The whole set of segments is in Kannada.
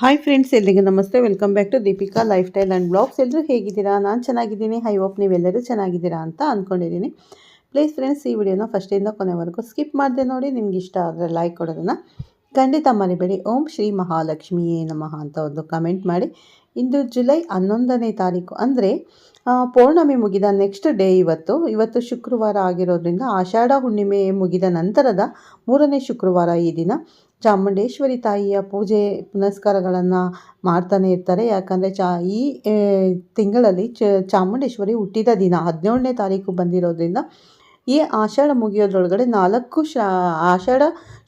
ಹಾಯ್ ಫ್ರೆಂಡ್ಸ್ ಎಲ್ಲಿಗೆ ನಮಸ್ತೆ. Welcome back to Deepika lifestyle and blogs ಎಲ್ಲರೂ ಹೇಗಿದ್ದೀರಾ? ನಾನು ಚೆನ್ನಾಗಿದ್ದೀನಿ. ಹೈ ಹೋಪ್ ನೀವೆಲ್ಲರೂ ಚೆನ್ನಾಗಿದ್ದೀರಾ ಅಂತ ಅಂದ್ಕೊಂಡಿದ್ದೀನಿ ಪ್ಲೀಸ್ ಫ್ರೆಂಡ್ಸ್ ಈ ವಿಡಿಯೋನ ಫಸ್ಟಿಂದ ಕೊನೆವರೆಗೂ ಸ್ಕಿಪ್ ಮಾಡಿದೆ ನೋಡಿ. ನಿಮ್ಗೆ ಇಷ್ಟ ಆದರೆ ಲೈಕ್ ಕೊಡೋದನ್ನು ಖಂಡಿತ ಮರಿಬೇಡಿ. ಓಂ ಶ್ರೀ ಮಹಾಲಕ್ಷ್ಮಿಯೇ ನಮಃ ಅಂತ ಒಂದು ಕಮೆಂಟ್ ಮಾಡಿ. ಇಂದು ಜುಲೈ ಹನ್ನೊಂದನೇ ತಾರೀಕು. ಅಂದರೆ ಪೌರ್ಣಮಿ ಮುಗಿದ ನೆಕ್ಸ್ಟ್ ಡೇ ಇವತ್ತು. ಇವತ್ತು ಶುಕ್ರವಾರ ಆಗಿರೋದ್ರಿಂದ ಆಷಾಢ ಹುಣ್ಣಿಮೆ ಮುಗಿದ ನಂತರದ ಮೂರನೇ ಶುಕ್ರವಾರ ಈ ದಿನ. ಚಾಮುಂಡೇಶ್ವರಿ ತಾಯಿಯ ಪೂಜೆ ಪುನಸ್ಕಾರಗಳನ್ನು ಮಾಡ್ತಾನೆ ಇರ್ತಾರೆ. ಯಾಕಂದರೆ ಚಾ, ಈ ತಿಂಗಳಲ್ಲಿ ಚಾಮುಂಡೇಶ್ವರಿ ಹುಟ್ಟಿದ ದಿನ ಹದಿನೇಳನೇ ತಾರೀಕು ಬಂದಿರೋದ್ರಿಂದ ಈ ಆಷಾಢ ಮುಗಿಯೋದ್ರೊಳಗಡೆ ನಾಲ್ಕು ಶಾ, ಆಷಾಢ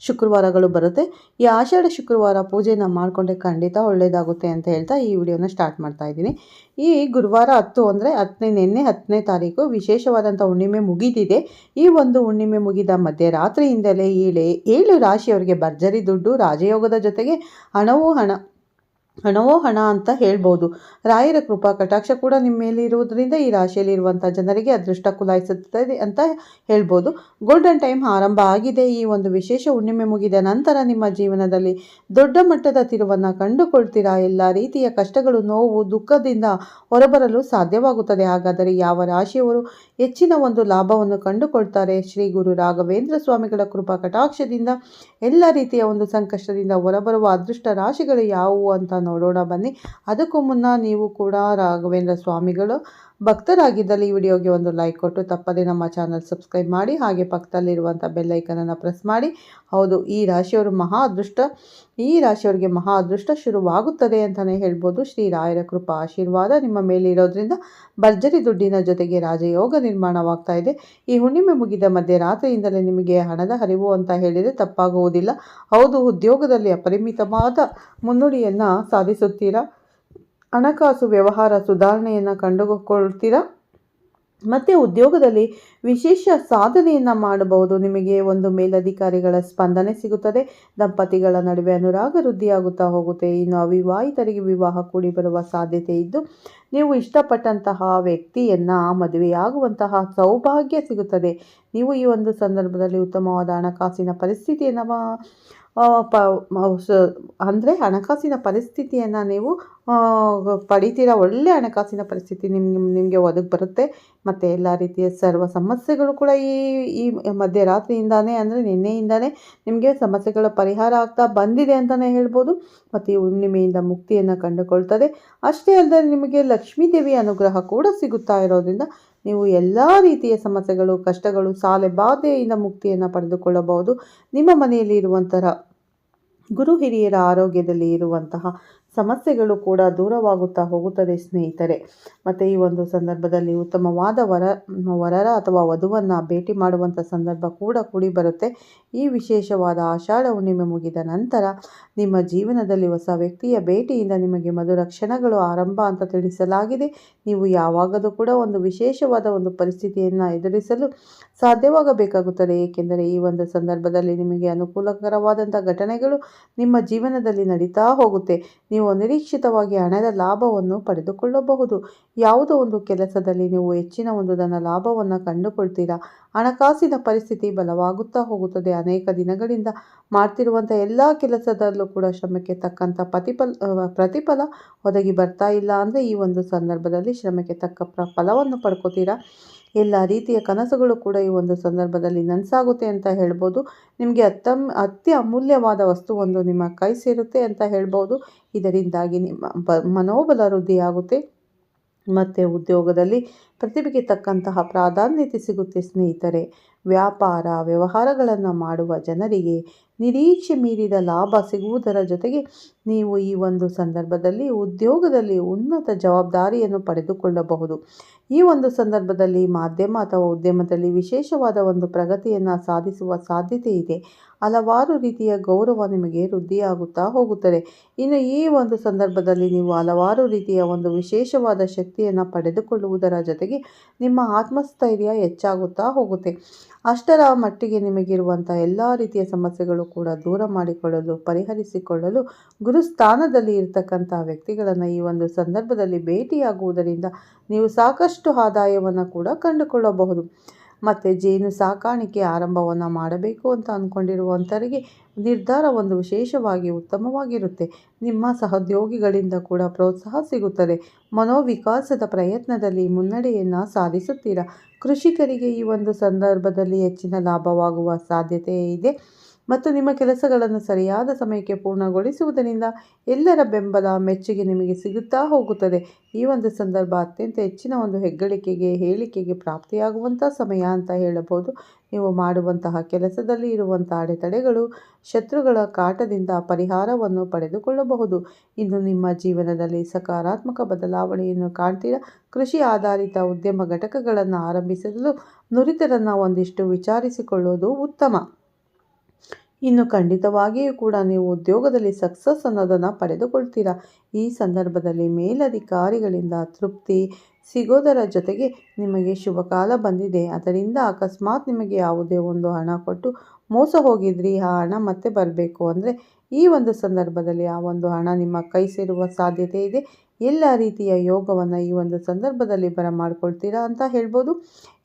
ಶುಕ್ರವಾರಗಳು ಬರುತ್ತೆ. ಈ ಆಷಾಢ ಶುಕ್ರವಾರ ಪೂಜೆನ ಮಾಡಿಕೊಂಡ್ರೆ ಖಂಡಿತ ಒಳ್ಳೆಯದಾಗುತ್ತೆ ಅಂತ ಹೇಳ್ತಾ ಈ ವಿಡಿಯೋನ ಸ್ಟಾರ್ಟ್ ಮಾಡ್ತಾ ಇದ್ದೀನಿ. ಈ ಗುರುವಾರ ಹತ್ತು ಅಂದರೆ ಹತ್ತನೇ, ನಿನ್ನೆ ಹತ್ತನೇ ತಾರೀಕು ವಿಶೇಷವಾದಂಥ ಹುಣ್ಣಿಮೆ ಮುಗಿದಿದೆ. ಈ ಒಂದು ಹುಣ್ಣಿಮೆ ಮುಗಿದ ಮಧ್ಯರಾತ್ರಿಯಿಂದಲೇ ಏಳೆ, ಏಳು ರಾಶಿಯವರಿಗೆ ಭರ್ಜರಿ ದುಡ್ಡು, ರಾಜಯೋಗದ ಜೊತೆಗೆ ಹಣವೂ ಹಣ ಹಣವೋ ಹಣ ಅಂತ ಹೇಳ್ಬೋದು. ರಾಯರ ಕೃಪಾ ಕಟಾಕ್ಷ ಕೂಡ ನಿಮ್ಮ ಮೇಲೆ ಇರುವುದರಿಂದ ಈ ರಾಶಿಯಲ್ಲಿರುವಂಥ ಜನರಿಗೆ ಅದೃಷ್ಟ ಕುಲಾಯಿಸುತ್ತದೆ ಅಂತ ಹೇಳ್ಬೋದು. ಗೋಲ್ಡನ್ ಟೈಮ್ ಆರಂಭ ಆಗಿದೆ. ಈ ಒಂದು ವಿಶೇಷ ಹುಣ್ಣಿಮೆ ಮುಗಿದ ನಂತರ ನಿಮ್ಮ ಜೀವನದಲ್ಲಿ ದೊಡ್ಡ ಮಟ್ಟದ ತಿರುವನ್ನು ಕಂಡುಕೊಳ್ತೀರಾ? ಎಲ್ಲ ರೀತಿಯ ಕಷ್ಟಗಳು, ನೋವು, ದುಃಖದಿಂದ ಹೊರಬರಲು ಸಾಧ್ಯವಾಗುತ್ತದೆ. ಹಾಗಾದರೆ ಯಾವ ರಾಶಿಯವರು ಹೆಚ್ಚಿನ ಒಂದು ಲಾಭವನ್ನು ಕಂಡುಕೊಳ್ತಾರೆ? ಶ್ರೀ ಗುರು ರಾಘವೇಂದ್ರ ಸ್ವಾಮಿಗಳ ಕೃಪಾ ಕಟಾಕ್ಷದಿಂದ, ಎಲ್ಲ ರೀತಿಯ ಒಂದು ಸಂಕಷ್ಟದಿಂದ ಹೊರಬರುವ ಅದೃಷ್ಟ ರಾಶಿಗಳು ಯಾವುವು ಅಂತ ನೋಡೋಣ ಬನ್ನಿ. ಅದಕ್ಕೂ ಮುನ್ನ ನೀವು ಕೂಡ ರಾಘವೇಂದ್ರ ಸ್ವಾಮಿಗಳು ಭಕ್ತರಾಗಿದ್ದಲ್ಲಿ ಈ ವಿಡಿಯೋಗೆ ಒಂದು ಲೈಕ್ ಕೊಟ್ಟು ತಪ್ಪದೇ ನಮ್ಮ ಚಾನಲ್ ಸಬ್ಸ್ಕ್ರೈಬ್ ಮಾಡಿ, ಹಾಗೆ ಪಕ್ಕದಲ್ಲಿರುವಂಥ ಬೆಲ್ಲೈಕನನ್ನು ಪ್ರೆಸ್ ಮಾಡಿ. ಹೌದು, ಈ ರಾಶಿಯವರು ಮಹಾ ಅದೃಷ್ಟ. ಈ ರಾಶಿಯವರಿಗೆ ಮಹಾ ಅದೃಷ್ಟ ಶುರುವಾಗುತ್ತದೆ ಅಂತಲೇ ಹೇಳ್ಬೋದು. ಶ್ರೀ ರಾಯರ ಕೃಪಾ ಆಶೀರ್ವಾದ ನಿಮ್ಮ ಮೇಲೆ ಇರೋದ್ರಿಂದ ಭರ್ಜರಿ ದುಡ್ಡಿನ ಜೊತೆಗೆ ರಾಜಯೋಗ ನಿರ್ಮಾಣವಾಗ್ತಾ ಇದೆ. ಈ ಹುಣ್ಣಿಮೆ ಮುಗಿದ ಮಧ್ಯರಾತ್ರಿಯಿಂದಲೇ ನಿಮಗೆ ಹಣದ ಹರಿವು ಅಂತ ಹೇಳಿದರೆ ತಪ್ಪಾಗುವುದಿಲ್ಲ. ಹೌದು, ಉದ್ಯೋಗದಲ್ಲಿ ಅಪರಿಮಿತವಾದ ಮುನ್ನುಡಿಯನ್ನು ಸಾಧಿಸುತ್ತೀರಾ? ಹಣಕಾಸು ವ್ಯವಹಾರ ಸುಧಾರಣೆಯನ್ನು ಕಂಡುಕೊಳ್ತೀರಾ? ಮತ್ತು ಉದ್ಯೋಗದಲ್ಲಿ ವಿಶೇಷ ಸಾಧನೆಯನ್ನು ಮಾಡಬಹುದು ನಿಮಗೆ ಒಂದು ಮೇಲಧಿಕಾರಿಗಳ ಸ್ಪಂದನೆ ಸಿಗುತ್ತದೆ. ದಂಪತಿಗಳ ನಡುವೆ ಅನುರಾಗ ವೃದ್ಧಿಯಾಗುತ್ತಾ ಹೋಗುತ್ತೆ. ಇನ್ನು ಅವಿವಾಹಿತರಿಗೆ ವಿವಾಹ ಕೂಡಿ ಬರುವ ಸಾಧ್ಯತೆ ಇದ್ದು, ನೀವು ಇಷ್ಟಪಟ್ಟಂತಹ ವ್ಯಕ್ತಿಯನ್ನು ಮದುವೆಯಾಗುವಂತಹ ಸೌಭಾಗ್ಯ ಸಿಗುತ್ತದೆ. ನೀವು ಈ ಒಂದು ಸಂದರ್ಭದಲ್ಲಿ ಉತ್ತಮವಾದ ಹಣಕಾಸಿನ ಪರಿಸ್ಥಿತಿಯನ್ನು ಪ ಅಂದರೆ ಹಣಕಾಸಿನ ಪರಿಸ್ಥಿತಿಯನ್ನು ನೀವು ಪಡಿತೀರಾ ಒಳ್ಳೆಯ ಹಣಕಾಸಿನ ಪರಿಸ್ಥಿತಿ ನಿಮ್ಗೆ, ನಿಮಗೆ ಒದಗಿ ಬರುತ್ತೆ. ಮತ್ತು ಎಲ್ಲ ರೀತಿಯ ಸರ್ವ ಸಮಸ್ಯೆಗಳು ಕೂಡ ಈ ಈ ಮಧ್ಯರಾತ್ರಿಯಿಂದಾನೇ ಅಂದರೆ ನಿನ್ನೆಯಿಂದಾನೇ ನಿಮಗೆ ಸಮಸ್ಯೆಗಳ ಪರಿಹಾರ ಆಗ್ತಾ ಬಂದಿದೆ ಅಂತಲೇ ಹೇಳ್ಬೋದು. ಮತ್ತು ಈ ಹುಣ್ಣಿಮೆಯಿಂದ ಮುಕ್ತಿಯನ್ನು ಕಂಡುಕೊಳ್ತದೆ. ಅಷ್ಟೇ ಅಲ್ಲದೆ ನಿಮಗೆ ಲಕ್ಷ್ಮೀ ದೇವಿಯ ಅನುಗ್ರಹ ಕೂಡ ಸಿಗುತ್ತಾ ಇರೋದ್ರಿಂದ ನೀವು ಎಲ್ಲ ರೀತಿಯ ಸಮಸ್ಯೆಗಳು, ಕಷ್ಟಗಳು ಸಾಲೆ ಬಾಧೆಯಿಂದ ಮುಕ್ತಿಯನ್ನು ಪಡೆದುಕೊಳ್ಳಬಹುದು. ನಿಮ್ಮ ಮನೆಯಲ್ಲಿ ಇರುವಂತಹ ಗುರು ಹಿರಿಯರ ಆರೋಗ್ಯದಲ್ಲಿ ಇರುವಂತಹ ಸಮಸ್ಯೆಗಳು ಕೂಡ ದೂರವಾಗುತ್ತಾ ಹೋಗುತ್ತದೆ, ಸ್ನೇಹಿತರೆ. ಮತ್ತು ಈ ಒಂದು ಸಂದರ್ಭದಲ್ಲಿ ಉತ್ತಮವಾದ ವರ, ವರರ ಅಥವಾ ವಧುವನ್ನು ಭೇಟಿ ಮಾಡುವಂಥ ಸಂದರ್ಭ ಕೂಡ ಕೂಡಿ ಬರುತ್ತೆ. ಈ ವಿಶೇಷವಾದ ಆಷಾಢ ಹುಣ್ಣಿಮೆ ಮುಗಿದ ನಂತರ ನಿಮ್ಮ ಜೀವನದಲ್ಲಿ ಹೊಸ ವ್ಯಕ್ತಿಯ ಭೇಟಿಯಿಂದ ನಿಮಗೆ ಮಧುರ ಕ್ಷಣಗಳು ಆರಂಭ ಅಂತ ತಿಳಿಸಲಾಗಿದೆ. ನೀವು ಯಾವಾಗಲೂ ಕೂಡ ಒಂದು ವಿಶೇಷವಾದ ಒಂದು ಪರಿಸ್ಥಿತಿಯನ್ನು ಎದುರಿಸಲು ಸಾಧ್ಯವಾಗಬೇಕಾಗುತ್ತದೆ. ಏಕೆಂದರೆ ಈ ಒಂದು ಸಂದರ್ಭದಲ್ಲಿ ನಿಮಗೆ ಅನುಕೂಲಕರವಾದಂಥ ಘಟನೆಗಳು ನಿಮ್ಮ ಜೀವನದಲ್ಲಿ ನಡೀತಾ ಹೋಗುತ್ತೆ. ನಿರೀಕ್ಷಿತವಾಗಿ ಹಣದ ಲಾಭವನ್ನು ಪಡೆದುಕೊಳ್ಳಬಹುದು. ಯಾವುದೋ ಒಂದು ಕೆಲಸದಲ್ಲಿ ನೀವು ಹೆಚ್ಚಿನ ಒಂದು ಧನ ಲಾಭವನ್ನು ಕಂಡುಕೊಳ್ತೀರಾ? ಹಣಕಾಸಿನ ಪರಿಸ್ಥಿತಿ ಬಲವಾಗುತ್ತಾ ಹೋಗುತ್ತದೆ. ಅನೇಕ ದಿನಗಳಿಂದ ಮಾಡ್ತಿರುವಂಥ ಎಲ್ಲ ಕೆಲಸದಲ್ಲೂ ಕೂಡ ಶ್ರಮಕ್ಕೆ ತಕ್ಕಂಥ ಪ್ರತಿಫಲ ಪ್ರತಿಫಲ ಒದಗಿ ಬರ್ತಾ ಇಲ್ಲ. ಅಂದರೆ ಈ ಒಂದು ಸಂದರ್ಭದಲ್ಲಿ ಶ್ರಮಕ್ಕೆ ತಕ್ಕ ಫಲವನ್ನು ಪಡ್ಕೋತೀರಾ? ಎಲ್ಲ ರೀತಿಯ ಕನಸುಗಳು ಕೂಡ ಈ ಒಂದು ಸಂದರ್ಭದಲ್ಲಿ ನನಸಾಗುತ್ತೆ ಅಂತ ಹೇಳ್ಬೋದು. ನಿಮಗೆ ಅತ್ಯಮ್ ಅತಿ ಅಮೂಲ್ಯವಾದ ವಸ್ತುವೊಂದು ನಿಮ್ಮ ಕೈ ಸೇರುತ್ತೆ ಅಂತ ಹೇಳ್ಬೋದು. ಇದರಿಂದಾಗಿ ನಿಮ್ಮ ಮನೋಬಲ ವೃದ್ಧಿಯಾಗುತ್ತೆ. ಮತ್ತು ಉದ್ಯೋಗದಲ್ಲಿ ಪ್ರತಿಭೆಗೆ ತಕ್ಕಂತಹ ಪ್ರಾಧಾನ್ಯತೆ ಸಿಗುತ್ತೆ ಸ್ನೇಹಿತರೆ. ವ್ಯಾಪಾರ, ವ್ಯವಹಾರಗಳನ್ನು ಮಾಡುವ ಜನರಿಗೆ ನಿರೀಕ್ಷೆ ಮೀರಿದ ಲಾಭ ಸಿಗುವುದರ ಜೊತೆಗೆ ನೀವು ಈ ಒಂದು ಸಂದರ್ಭದಲ್ಲಿ ಉದ್ಯೋಗದಲ್ಲಿ ಉನ್ನತ ಜವಾಬ್ದಾರಿಯನ್ನು ಪಡೆದುಕೊಳ್ಳಬಹುದು. ಈ ಒಂದು ಸಂದರ್ಭದಲ್ಲಿ ಮಾಧ್ಯಮ ಅಥವಾ ಉದ್ಯಮದಲ್ಲಿ ವಿಶೇಷವಾದ ಒಂದು ಪ್ರಗತಿಯನ್ನು ಸಾಧಿಸುವ ಸಾಧ್ಯತೆ ಇದೆ. ಹಲವಾರು ರೀತಿಯ ಗೌರವ ನಿಮಗೆ ವೃದ್ಧಿಯಾಗುತ್ತಾ ಹೋಗುತ್ತದೆ. ಇನ್ನು ಈ ಒಂದು ಸಂದರ್ಭದಲ್ಲಿ ನೀವು ಹಲವಾರು ರೀತಿಯ ಒಂದು ವಿಶೇಷವಾದ ಶಕ್ತಿಯನ್ನು ಪಡೆದುಕೊಳ್ಳುವುದರ ಜೊತೆಗೆ ನಿಮ್ಮ ಆತ್ಮಸ್ಥೈರ್ಯ ಹೆಚ್ಚಾಗುತ್ತಾ ಹೋಗುತ್ತೆ. ಅಷ್ಟರ ಮಟ್ಟಿಗೆ ನಿಮಗಿರುವಂಥ ಎಲ್ಲ ರೀತಿಯ ಸಮಸ್ಯೆಗಳು ಕೂಡ ದೂರ ಮಾಡಿಕೊಳ್ಳಲು, ಪರಿಹರಿಸಿಕೊಳ್ಳಲು ಗುರುಸ್ಥಾನದಲ್ಲಿ ಇರತಕ್ಕಂಥ ವ್ಯಕ್ತಿಗಳನ್ನು ಈ ಒಂದು ಸಂದರ್ಭದಲ್ಲಿ ಭೇಟಿಯಾಗುವುದರಿಂದ ನೀವು ಸಾಕಷ್ಟು ಆದಾಯವನ್ನು ಕೂಡ ಕಂಡುಕೊಳ್ಳಬಹುದು. ಮತ್ತು ಜೇನು ಸಾಕಾಣಿಕೆ ಆರಂಭವನ್ನು ಮಾಡಬೇಕು ಅಂತ ಅಂದ್ಕೊಂಡಿರುವಂಥವರಿಗೆ ನಿರ್ಧಾರ ಒಂದು ವಿಶೇಷವಾಗಿ ಉತ್ತಮವಾಗಿರುತ್ತೆ. ನಿಮ್ಮ ಸಹೋದ್ಯೋಗಿಗಳಿಂದ ಕೂಡ ಪ್ರೋತ್ಸಾಹ ಸಿಗುತ್ತದೆ. ಮನೋವಿಕಾಸದ ಪ್ರಯತ್ನದಲ್ಲಿ ಮುನ್ನಡೆಯನ್ನು ಸಾಧಿಸುತ್ತೀರಾ? ಕೃಷಿಕರಿಗೆ ಈ ಒಂದು ಸಂದರ್ಭದಲ್ಲಿ ಹೆಚ್ಚಿನ ಲಾಭವಾಗುವ ಸಾಧ್ಯತೆ ಇದೆ. ಮತ್ತು ನಿಮ್ಮ ಕೆಲಸಗಳನ್ನು ಸರಿಯಾದ ಸಮಯಕ್ಕೆ ಪೂರ್ಣಗೊಳಿಸುವುದರಿಂದ ಎಲ್ಲರ ಬೆಂಬಲ ಮೆಚ್ಚುಗೆ ನಿಮಗೆ ಸಿಗುತ್ತಾ ಹೋಗುತ್ತದೆ. ಈ ಒಂದು ಸಂದರ್ಭ ಅತ್ಯಂತ ಹೆಚ್ಚಿನ ಒಂದು ಹೆಗ್ಗಳಿಕೆಗೆ, ಹೇಳಿಕೆಗೆ ಪ್ರಾಪ್ತಿಯಾಗುವಂಥ ಸಮಯ ಅಂತ ಹೇಳಬಹುದು. ನೀವು ಮಾಡುವಂತಹ ಕೆಲಸದಲ್ಲಿ ಇರುವಂಥ ಅಡೆತಡೆಗಳು, ಶತ್ರುಗಳ ಕಾಟದಿಂದ ಪರಿಹಾರವನ್ನು ಪಡೆದುಕೊಳ್ಳಬಹುದು. ಇನ್ನು ನಿಮ್ಮ ಜೀವನದಲ್ಲಿ ಸಕಾರಾತ್ಮಕ ಬದಲಾವಣೆಯನ್ನು ಕಾಣ್ತೀರಾ? ಕೃಷಿ ಆಧಾರಿತ ಉದ್ಯಮ ಘಟಕಗಳನ್ನು ಆರಂಭಿಸಲು ನುರಿತರನ್ನು ಒಂದಿಷ್ಟು ವಿಚಾರಿಸಿಕೊಳ್ಳುವುದು ಉತ್ತಮ. ಇನ್ನು ಖಂಡಿತವಾಗಿಯೂ ಕೂಡ ನೀವು ಉದ್ಯೋಗದಲ್ಲಿ ಸಕ್ಸಸ್ ಅನ್ನೋದನ್ನು ಪಡೆದುಕೊಳ್ತೀರಾ? ಈ ಸಂದರ್ಭದಲ್ಲಿ ಮೇಲಧಿಕಾರಿಗಳಿಂದ ತೃಪ್ತಿ ಸಿಗೋದರ ಜೊತೆಗೆ ನಿಮಗೆ ಶುಭ ಕಾಲ ಬಂದಿದೆ. ಅದರಿಂದ ಅಕಸ್ಮಾತ್ ನಿಮಗೆ ಯಾವುದೇ ಒಂದು ಹಣ ಕೊಟ್ಟು ಮೋಸ ಹೋಗಿದ್ರಿ, ಆ ಹಣ ಮತ್ತೆ ಬರಬೇಕು. ಅಂದರೆ ಈ ಒಂದು ಸಂದರ್ಭದಲ್ಲಿ ಆ ಒಂದು ಹಣ ನಿಮ್ಮ ಕೈ ಸೇರುವ ಸಾಧ್ಯತೆ ಇದೆ. ಎಲ್ಲ ರೀತಿಯ ಯೋಗವನ್ನು ಈ ಒಂದು ಸಂದರ್ಭದಲ್ಲಿ ಬರಮಾಡ್ಕೊಳ್ತೀರಾ ಅಂತ ಹೇಳ್ಬೋದು.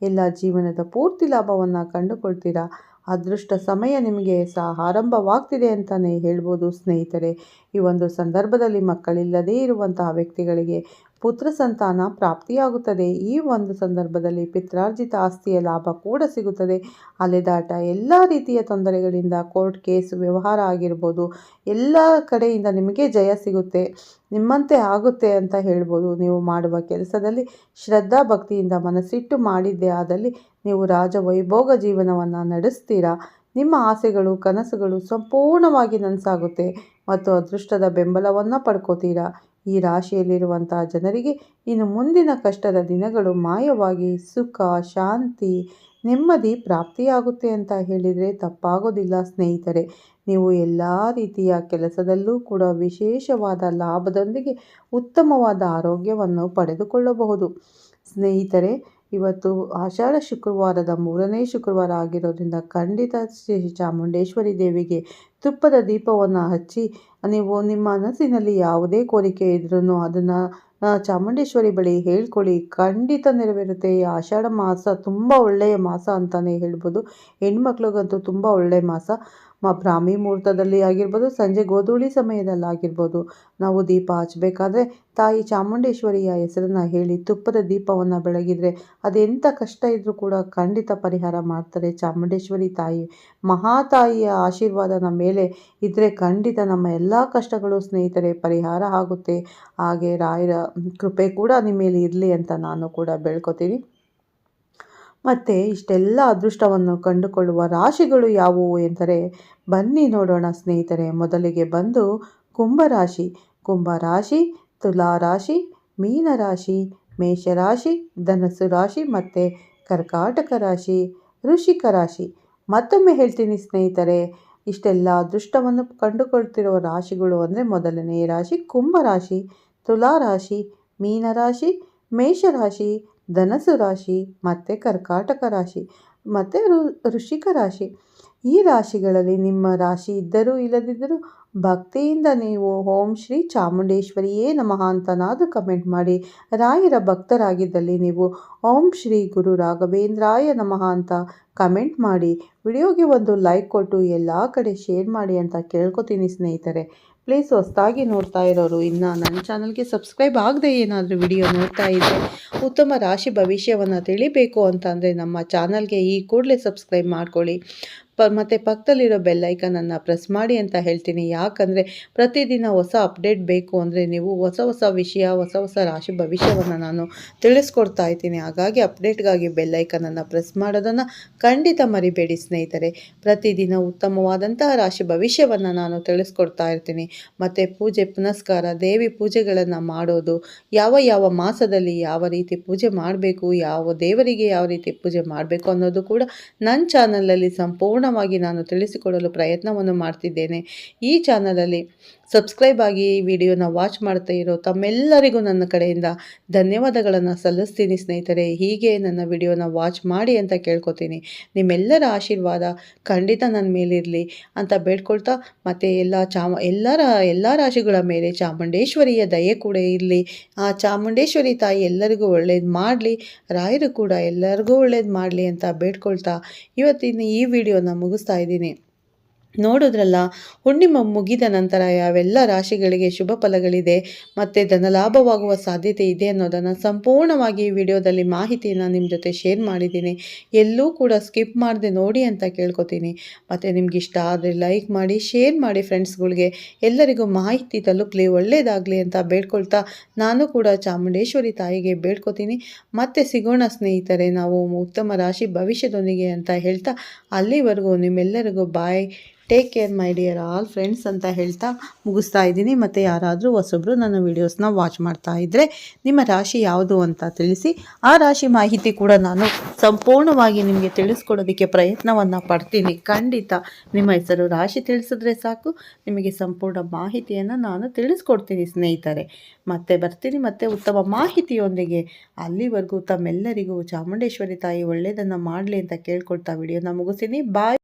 ಎಲ್ಲ ಜೀವನದ ಪೂರ್ತಿ ಲಾಭವನ್ನು ಕಂಡುಕೊಳ್ತೀರಾ. ಅದೃಷ್ಟ ಸಮಯ ನಿಮಗೆ ಸಹ ಆರಂಭವಾಗ್ತಿದೆ ಅಂತಲೇ ಹೇಳ್ಬೋದು ಸ್ನೇಹಿತರೆ. ಈ ಒಂದು ಸಂದರ್ಭದಲ್ಲಿ ಮಕ್ಕಳಿಲ್ಲದೇ ಇರುವಂತಹ ವ್ಯಕ್ತಿಗಳಿಗೆ ಪುತ್ರ ಸಂತಾನ ಪ್ರಾಪ್ತಿಯಾಗುತ್ತದೆ. ಈ ಒಂದು ಸಂದರ್ಭದಲ್ಲಿ ಪಿತ್ರಾರ್ಜಿತ ಆಸ್ತಿಯ ಲಾಭ ಕೂಡ ಸಿಗುತ್ತದೆ. ಅಲೆದಾಟ ಎಲ್ಲ ರೀತಿಯ ತೊಂದರೆಗಳಿಂದ ಕೋರ್ಟ್ ಕೇಸ್ ವ್ಯವಹಾರ ಆಗಿರ್ಬೋದು, ಎಲ್ಲ ಕಡೆಯಿಂದ ನಿಮಗೆ ಜಯ ಸಿಗುತ್ತೆ, ನಿಮ್ಮಂತೆ ಆಗುತ್ತೆ ಅಂತ ಹೇಳ್ಬೋದು. ನೀವು ಮಾಡುವ ಕೆಲಸದಲ್ಲಿ ಶ್ರದ್ಧಾ ಭಕ್ತಿಯಿಂದ ಮನಸ್ಸಿಟ್ಟು ಮಾಡಿದ್ದೇ ಆದಲ್ಲಿ ನೀವು ರಾಜ ವೈಭೋಗ ಜೀವನವನ್ನು ನಡೆಸ್ತೀರಾ? ನಿಮ್ಮ ಆಸೆಗಳು, ಕನಸುಗಳು ಸಂಪೂರ್ಣವಾಗಿ ನನಸಾಗುತ್ತೆ ಮತ್ತು ಅದೃಷ್ಟದ ಬೆಂಬಲವನ್ನು ಪಡ್ಕೋತೀರಾ? ಈ ರಾಶಿಯಲ್ಲಿರುವಂತಹ ಜನರಿಗೆ ಇನ್ನು ಮುಂದಿನ ಕಷ್ಟದ ದಿನಗಳು ಮಾಯವಾಗಿ ಸುಖ, ಶಾಂತಿ, ನೆಮ್ಮದಿ ಪ್ರಾಪ್ತಿಯಾಗುತ್ತೆ ಅಂತ ಹೇಳಿದರೆ ತಪ್ಪಾಗೋದಿಲ್ಲ ಸ್ನೇಹಿತರೆ. ನೀವು ಎಲ್ಲ ರೀತಿಯ ಕೆಲಸದಲ್ಲೂ ಕೂಡ ವಿಶೇಷವಾದ ಲಾಭದೊಂದಿಗೆ ಉತ್ತಮವಾದ ಆರೋಗ್ಯವನ್ನು ಪಡೆದುಕೊಳ್ಳಬಹುದು. ಸ್ನೇಹಿತರೆ ಇವತ್ತು ಆಷಾಢ ಶುಕ್ರವಾರದ ಮೂರನೇ ಶುಕ್ರವಾರ ಆಗಿರೋದ್ರಿಂದ ಖಂಡಿತ ಶ್ರೀ ಚಾಮುಂಡೇಶ್ವರಿ ದೇವಿಗೆ ತುಪ್ಪದ ದೀಪವನ್ನು ಹಚ್ಚಿ, ನೀವು ನಿಮ್ಮ ಮನಸ್ಸಿನಲ್ಲಿ ಯಾವುದೇ ಕೋರಿಕೆ ಇದ್ರೂ ಅದನ್ನು ಚಾಮುಂಡೇಶ್ವರಿ ಬಳಿ ಹೇಳ್ಕೊಳ್ಳಿ. ಖಂಡಿತ ನೆರವೇರುತ್ತೆ. ಈ ಆಷಾಢ ಮಾಸ ತುಂಬ ಒಳ್ಳೆಯ ಮಾಸ ಅಂತಲೇ ಹೇಳ್ಬೋದು. ಹೆಣ್ಮಕ್ಳಿಗಂತೂ ತುಂಬ ಒಳ್ಳೆಯ ಮಾಸ. ಬ್ರಾಹ್ಮಿ ಮುಹೂರ್ತದಲ್ಲಿ ಆಗಿರ್ಬೋದು, ಸಂಜೆ ಗೋಧೂಳಿ ಸಮಯದಲ್ಲಾಗಿರ್ಬೋದು ನಾವು ದೀಪ ಹಚ್ಚಬೇಕಾದ್ರೆ ತಾಯಿ ಚಾಮುಂಡೇಶ್ವರಿಯ ಹೆಸರನ್ನು ಹೇಳಿ ತುಪ್ಪದ ದೀಪವನ್ನು ಬೆಳಗಿದರೆ ಅದೆಂಥ ಕಷ್ಟ ಇದ್ದರೂ ಕೂಡ ಖಂಡಿತ ಪರಿಹಾರ ಮಾಡ್ತಾರೆ ಚಾಮುಂಡೇಶ್ವರಿ ತಾಯಿ. ಮಹಾತಾಯಿಯ ಆಶೀರ್ವಾದ ನಮ್ಮ ಮೇಲೆ ಇದ್ದರೆ ಖಂಡಿತ ನಮ್ಮ ಎಲ್ಲ ಕಷ್ಟಗಳು ಸ್ನೇಹಿತರೆ ಪರಿಹಾರ ಆಗುತ್ತೆ. ಹಾಗೆ ರಾಯರ ಕೃಪೆ ಕೂಡ ನಿಮ್ಮ ಮೇಲೆ ಇರಲಿ ಅಂತ ನಾನು ಕೂಡ ಬೆಳ್ಕೊತೀನಿ ಮತ್ತು ಇಷ್ಟೆಲ್ಲ ಅದೃಷ್ಟವನ್ನು ಕಂಡುಕೊಳ್ಳುವ ರಾಶಿಗಳು ಯಾವುವು ಎಂದರೆ, ಬನ್ನಿ ನೋಡೋಣ ಸ್ನೇಹಿತರೆ, ಮೊದಲಿಗೆ ಬಂದು ಕುಂಭರಾಶಿ ಕುಂಭರಾಶಿ ತುಲಾರಾಶಿ ಮೀನರಾಶಿ ಮೇಷರಾಶಿ ಧನಸ್ಸು ರಾಶಿ ಮತ್ತು ಕರ್ಕಾಟಕ ರಾಶಿ ಋಷಿಕ ರಾಶಿ. ಮತ್ತೊಮ್ಮೆ ಹೇಳ್ತೀನಿ ಸ್ನೇಹಿತರೆ, ಇಷ್ಟೆಲ್ಲ ಅದೃಷ್ಟವನ್ನು ಕಂಡುಕೊಳ್ತಿರುವ ರಾಶಿಗಳು ಅಂದರೆ ಮೊದಲನೇ ರಾಶಿ ಕುಂಭರಾಶಿ ತುಲಾರಾಶಿ ಮೀನರಾಶಿ ಮೇಷರಾಶಿ ಧನಸು ರಾಶಿ, ಮತ್ತು ಕರ್ಕಾಟಕ ರಾಶಿ, ಮತ್ತು ಋಷಿಕ ರಾಶಿ. ಈ ರಾಶಿಗಳಲ್ಲಿ ನಿಮ್ಮ ರಾಶಿ ಇದ್ದರೂ ಇಲ್ಲದಿದ್ದರೂ ಭಕ್ತಿಯಿಂದ ನೀವು ಓಂ ಶ್ರೀ ಚಾಮುಂಡೇಶ್ವರಿಯೇ ನಮಃ ಅಂತನಾದರೂ ಕಮೆಂಟ್ ಮಾಡಿ. ರಾಯರ ಭಕ್ತರಾಗಿದ್ದಲ್ಲಿ ನೀವು ಓಂ ಶ್ರೀ ಗುರು ರಾಘವೇಂದ್ರಾಯ ನಮಃ ಅಂತ ಕಮೆಂಟ್ ಮಾಡಿ. ವಿಡಿಯೋಗೆ ಒಂದು ಲೈಕ್ ಕೊಟ್ಟು ಎಲ್ಲ ಕಡೆ ಶೇರ್ ಮಾಡಿ ಅಂತ ಕೇಳ್ಕೊತೀನಿ ಸ್ನೇಹಿತರೆ. ಪ್ಲೀಸ್ ಹೊಸದಾಗಿ ನೋಡ್ತಾ ಇರೋರು, ಇನ್ನು ನನ್ನ ಚಾನಲ್ಗೆ ಸಬ್ಸ್ಕ್ರೈಬ್ ಆಗದೆ ಏನಾದರೂ ವಿಡಿಯೋ ನೋಡ್ತಾ ಇದ್ದರೆ ಉತ್ತಮ ರಾಶಿ ಭವಿಷ್ಯವನ್ನು ತಿಳಿಬೇಕು ಅಂತಂದರೆ ನಮ್ಮ ಚಾನಲ್ಗೆ ಈ ಕೂಡಲೇ ಸಬ್ಸ್ಕ್ರೈಬ್ ಮಾಡ್ಕೊಳ್ಳಿ. ಪ, ಮತ್ತು ಪಕ್ಕದಲ್ಲಿರೋ ಬೆಲ್ಲೈಕನನ್ನು ಪ್ರೆಸ್ ಮಾಡಿ ಅಂತ ಹೇಳ್ತೀನಿ. ಯಾಕಂದರೆ ಪ್ರತಿದಿನ ಹೊಸ ಅಪ್ಡೇಟ್ ಬೇಕು ಅಂದರೆ ನೀವು ಹೊಸ ಹೊಸ ವಿಷಯ, ಹೊಸ ಹೊಸ ರಾಶಿ ಭವಿಷ್ಯವನ್ನು ನಾನು ತಿಳಿಸ್ಕೊಡ್ತಾ ಇದ್ದೀನಿ. ಹಾಗಾಗಿ ಅಪ್ಡೇಟ್ಗಾಗಿ ಬೆಲ್ಲೈಕನನ್ನು ಪ್ರೆಸ್ ಮಾಡೋದನ್ನು ಖಂಡಿತ ಮರಿಬೇಡಿ ಸ್ನೇಹಿತರೆ. ಪ್ರತಿದಿನ ಉತ್ತಮವಾದಂತಹ ರಾಶಿ ಭವಿಷ್ಯವನ್ನು ನಾನು ತಿಳಿಸ್ಕೊಡ್ತಾ ಇರ್ತೀನಿ. ಮತ್ತು ಪೂಜೆ, ಪುನಸ್ಕಾರ, ದೇವಿ ಪೂಜೆಗಳನ್ನು ಮಾಡೋದು, ಯಾವ ಯಾವ ಮಾಸದಲ್ಲಿ ಯಾವ ರೀತಿ ಪೂಜೆ ಮಾಡಬೇಕು, ಯಾವ ದೇವರಿಗೆ ಯಾವ ರೀತಿ ಪೂಜೆ ಮಾಡಬೇಕು ಅನ್ನೋದು ಕೂಡ ನನ್ನ ಚಾನಲಲ್ಲಿ ಸಂಪೂರ್ಣವಾಗಿ ನಾನು ತಿಳಿಸಿಕೊಡಲು ಪ್ರಯತ್ನವನ್ನು ಮಾಡ್ತಿದ್ದೇನೆ. ಈ ಚಾನಲಲ್ಲಿ ಸಬ್ಸ್ಕ್ರೈಬ್ ಆಗಿ ಈ ವಿಡಿಯೋನ ವಾಚ್ ಮಾಡ್ತಾ ಇರೋ ತಮ್ಮೆಲ್ಲರಿಗೂ ನನ್ನ ಕಡೆಯಿಂದ ಧನ್ಯವಾದಗಳನ್ನು ಸಲ್ಲಿಸ್ತೀನಿ ಸ್ನೇಹಿತರೆ. ಹೀಗೆ ನನ್ನ ವಿಡಿಯೋನ ವಾಚ್ ಮಾಡಿ ಅಂತ ಕೇಳ್ಕೊತೀನಿ. ನಿಮ್ಮೆಲ್ಲರ ಆಶೀರ್ವಾದ ಖಂಡಿತ ನನ್ನ ಮೇಲಿರಲಿ ಅಂತ ಬೇಡ್ಕೊಳ್ತಾ, ಮತ್ತು ಎಲ್ಲ ಚಾಮ, ಎಲ್ಲರ, ಎಲ್ಲ ರಾಶಿಗಳ ಮೇಲೆ ಚಾಮುಂಡೇಶ್ವರಿಯ ದಯೆ ಕೂಡ ಇರಲಿ. ಆ ಚಾಮುಂಡೇಶ್ವರಿ ತಾಯಿ ಎಲ್ಲರಿಗೂ ಒಳ್ಳೇದು ಮಾಡಲಿ, ರಾಯರು ಕೂಡ ಎಲ್ಲರಿಗೂ ಒಳ್ಳೇದು ಮಾಡಲಿ ಅಂತ ಬೇಡ್ಕೊಳ್ತಾ ಇವತ್ತಿನ ಈ ವಿಡಿಯೋನ ಮುಗಿಸ್ತಾ ಇದ್ದೀನಿ. ನೋಡಿದ್ರಲ್ಲ, ಹುಣ್ಣಿಮ ಮುಗಿದ ನಂತರ ಯಾವೆಲ್ಲ ರಾಶಿಗಳಿಗೆ ಶುಭ ಫಲಗಳಿದೆ, ಮತ್ತು ಧನಲಾಭವಾಗುವ ಸಾಧ್ಯತೆ ಇದೆ ಅನ್ನೋದನ್ನು ಸಂಪೂರ್ಣವಾಗಿ ಈ ವಿಡಿಯೋದಲ್ಲಿ ಮಾಹಿತಿಯನ್ನು ನಿಮ್ಮ ಜೊತೆ ಶೇರ್ ಮಾಡಿದ್ದೀನಿ. ಎಲ್ಲೂ ಕೂಡ ಸ್ಕಿಪ್ ಮಾಡದೆ ನೋಡಿ ಅಂತ ಕೇಳ್ಕೊತೀನಿ. ಮತ್ತು ನಿಮ್ಗೆ ಇಷ್ಟ ಆದರೆ ಲೈಕ್ ಮಾಡಿ ಶೇರ್ ಮಾಡಿ ಫ್ರೆಂಡ್ಸ್ಗಳಿಗೆ ಎಲ್ಲರಿಗೂ ಮಾಹಿತಿ ತಲುಪಲಿ ಒಳ್ಳೆಯದಾಗಲಿ ಅಂತ ಬೇಡ್ಕೊಳ್ತಾ ನಾನು ಕೂಡ ಚಾಮುಂಡೇಶ್ವರಿ ತಾಯಿಗೆ ಬೇಡ್ಕೊತೀನಿ. ಮತ್ತೆ ಸಿಗೋಣ ಸ್ನೇಹಿತರೆ, ನಾವು ಉತ್ತಮ ರಾಶಿ ಭವಿಷ್ಯದೊಂದಿಗೆ ಅಂತ ಹೇಳ್ತಾ ಅಲ್ಲಿವರೆಗೂ ನಿಮ್ಮೆಲ್ಲರಿಗೂ bye take care my dear all friends ಅಂತ ಹೇಳ್ತಾ ಮುಗಿಸ್ತಾ ಇದ್ದೀನಿ. ಮತ್ತು ಯಾರಾದರೂ ಹೊಸೊಬ್ರು ನನ್ನ ವೀಡಿಯೋಸ್ನ ವಾಚ್ ಮಾಡ್ತಾ ಇದ್ದರೆ ನಿಮ್ಮ ರಾಶಿ ಯಾವುದು ಅಂತ ತಿಳಿಸಿ. ಆ ರಾಶಿ ಮಾಹಿತಿ ಕೂಡ ನಾನು ಸಂಪೂರ್ಣವಾಗಿ ನಿಮಗೆ ತಿಳಿಸ್ಕೊಡೋದಕ್ಕೆ ಪ್ರಯತ್ನವನ್ನು ಪಡ್ತೀನಿ. ಖಂಡಿತ ನಿಮ್ಮ ಹೆಸರು ರಾಶಿ ತಿಳಿಸಿದ್ರೆ ಸಾಕು. ನಿಮಗೆ ಸಂಪೂರ್ಣ ಮಾಹಿತಿಯನ್ನು ನಾನು ತಿಳಿಸ್ಕೊಡ್ತೀನಿ ಸ್ನೇಹಿತರೆ. ಮತ್ತೆ ಬರ್ತೀನಿ. ಮತ್ತೆ ಉತ್ತಮ ಮಾಹಿತಿಯೊಂದಿಗೆ ಅಲ್ಲಿವರೆಗೂ ತಮ್ಮೆಲ್ಲರಿಗೂ ಚಾಮುಂಡೇಶ್ವರಿ ತಾಯಿ ಒಳ್ಳೆಯದನ್ನು ಮಾಡಲಿ ಅಂತ ಕೇಳ್ಕೊಳ್ತಾ ವಿಡಿಯೋನ ಮುಗಿಸ್ತೀನಿ. ಬಾಯ್